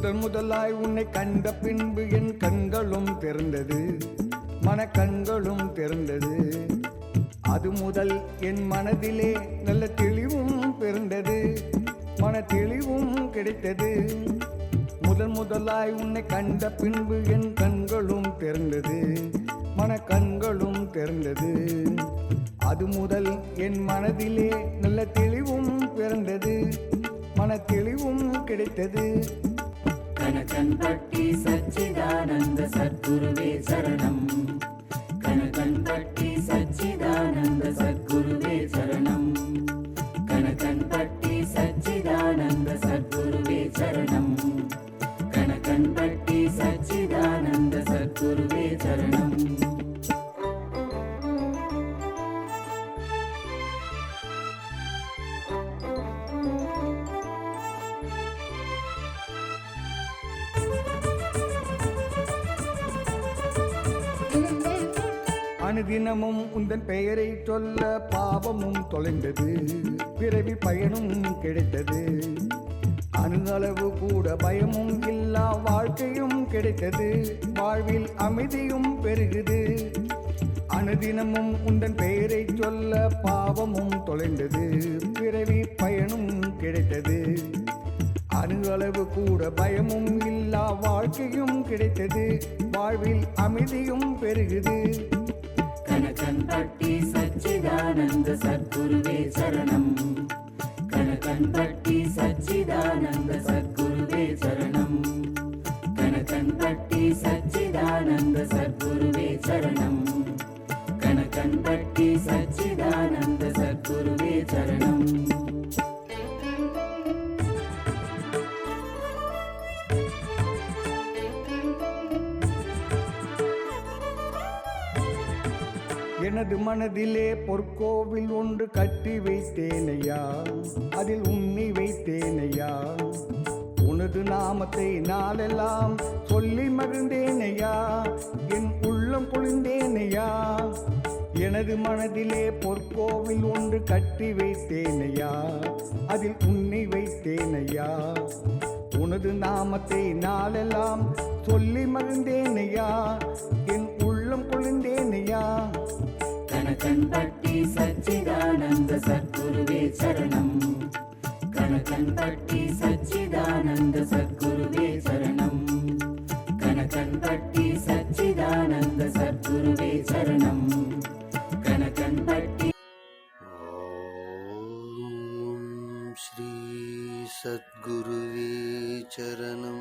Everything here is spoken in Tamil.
முதல் முதலாய் உன்னை கண்ட பின்பு என் கண்களும் திறந்தது மனக்கண்களும் திறந்தது அது முதல் என் மனதிலே நல்ல தெளிவும் பிறந்தது. மன தெளிவும் கிடைத்தது. முதல் முதலாய் உன்னை கண்ட பின்பு என் கண்களும் திறந்தது மனக்கண்களும் திறந்தது அது முதல் என் மனதிலே நல்ல தெளிவும் பிறந்தது. மன தெளிவும் கிடைத்தது. பட்டி சச்சிதானந்த சத்குருவே சரணம். அனுதினமும் உந்தன் பெயரை சொல்ல பாவமும் தொலைந்தது. பிறவி பயனும் கிடைத்தது. அணுகளவு கூட பயமும் இல்லா வாழ்க்கையும் கிடைத்தது. வாழ்வில் அமைதியும் பெருகுது. அனுதினமும் உந்தன் பெயரை சொல்ல பாவமும் தொலைந்தது. பிறவி பயனும் கிடைத்தது. அணுகளவு கூட பயமும் இல்லா வாழ்க்கையும் கிடைத்தது. வாழ்வில் அமைதியும் பெருகுது. கனகன்பட்டி சச்சிதானந்த சத்குருவே சரணம். கனகன்பட்டி சச்சிதானந்த சத்குருவே சரணம். கனகன்பட்டி சச்சிதானந்த சத்குருவே சரணம். கனகன்பட்டி சச்சிதானந்த சத்குருவே சரணம். எனது மனதிலே பொற்கோவில் ஒன்று கட்டி வைத்தேனையா? அதில் உண்ணி வைத்தேனையா? உனது நாமத்தை நாளெல்லாம் சொல்லி மகிழ்ந்தேனையா? என் உள்ளம் பொழிந்தேனையா? எனது மனதிலே பொற்கோவில் ஒன்று கட்டி வைத்தேனையா? அதில் உன்னை வைத்தேனையா? உனது நாமத்தை நாளெல்லாம் சொல்லி மகிழ்ந்தேனையா? என் కనకంపట్టి సచ్చిదానంద సద్గురువే చరణం. కనకంపట్టి సచ్చిదానంద సద్గురువే చరణం. కనకంపట్టి సచ్చిదానంద సద్గురువే చరణం. కనకన్పట్టి శ్రీ సద్గురువే చరణం